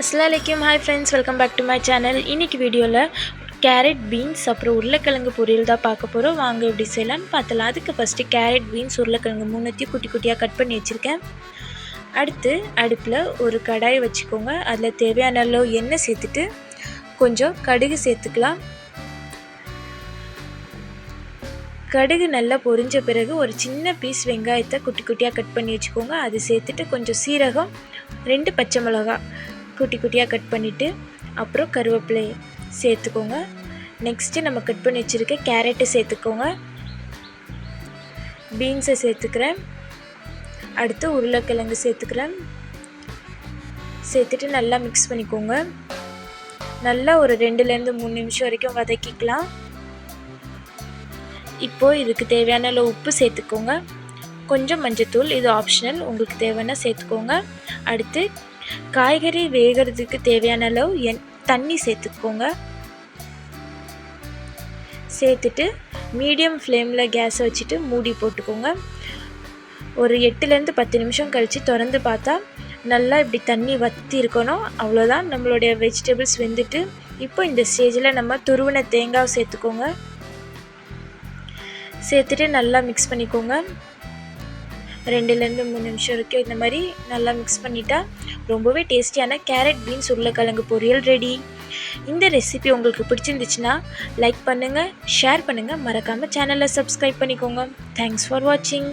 அஸ்லாலைக்கும் hi friends welcome back to my channel இன்னைக்கு வீடியோவில் carrot beans அப்புறம் உருளைக்கிழங்கு பொரியல் தான் பார்க்க போகிறோம் வாங்க எப்படி செய்யலாம்னு பார்த்தலாம். அதுக்கு ஃபஸ்ட்டு கேரட் பீன்ஸ் உருளைக்கிழங்கு மூணுத்தையும் குட்டி குட்டியாக கட் பண்ணி வச்சுருக்கேன். அடுத்து அடுப்பில் ஒரு கடாய் வச்சுக்கோங்க. அதில் தேவையான அளவு எண்ணெய் சேர்த்துட்டு கொஞ்சம் கடுகு சேர்த்துக்கலாம். கடுகு நல்லா பொரிஞ்ச பிறகு ஒரு சின்ன பீஸ் வெங்காயத்தை குட்டி குட்டியாக கட் பண்ணி வச்சுக்கோங்க. அது சேர்த்துட்டு கொஞ்சம் சீரகம் ரெண்டு பச்சை மிளகா குட்டி குட்டியாக கட் பண்ணிவிட்டு அப்புறம் கருவேப்பிலை சேர்த்துக்கோங்க. நெக்ஸ்ட்டு நம்ம கட் பண்ணி வச்சுருக்க கேரட்டை சேர்த்துக்கோங்க. பீன்ஸை சேர்த்துக்கிறேன். அடுத்து உருளைக்கிழங்கு சேர்த்துக்கிறேன். சேர்த்துட்டு நல்லா மிக்ஸ் பண்ணிக்கோங்க. நல்லா ஒரு ரெண்டுலேருந்து மூணு நிமிஷம் வரைக்கும் வதக்கிக்கலாம். இப்போது இதுக்கு தேவையான அளவு உப்பு சேர்த்துக்கோங்க. கொஞ்சம் மஞ்சத்தூள் இது ஆப்ஷனல் உங்களுக்கு தேவைன்னா சேர்த்துக்கோங்க. அடுத்து காய்கறி வேகிறதுக்கு தேவையான அளவு எண் தண்ணி சேர்த்துக்கோங்க. சேர்த்துட்டு மீடியம் ஃப்ளேமில் கேஸை வச்சுட்டு மூடி போட்டுக்கோங்க. ஒரு எட்டுலேருந்து பத்து நிமிஷம் கழித்து திறந்து பார்த்தா நல்லா இப்படி தண்ணி வற்றி இருக்கணும். அவ்வளோதான் நம்மளுடைய வெஜிடபிள்ஸ் வெந்துட்டு இப்போ இந்த ஸ்டேஜில் நம்ம துருவின தேங்காய் சேர்த்துக்கோங்க. சேர்த்துட்டு நல்லா மிக்ஸ் பண்ணிக்கோங்க. ரெண்டுலேருந்து மூணு நிமிஷம் வரைக்கும் இந்த மாதிரி நல்லா மிக்ஸ் பண்ணிட்டா ரொம்பவே டேஸ்டியான கேரட் பீன்ஸ் உருளைக்கிழங்கு பொரியல் ரெடி இந்த ரெசிபி உங்களுக்கு பிடிச்சிருந்துச்சுன்னா லைக் பண்ணுங்கள் ஷேர் பண்ணுங்கள் மறக்காமல் சேனலை சப்ஸ்கிரைப் பண்ணிக்கோங்க. தேங்க்ஸ் ஃபார் வாட்சிங்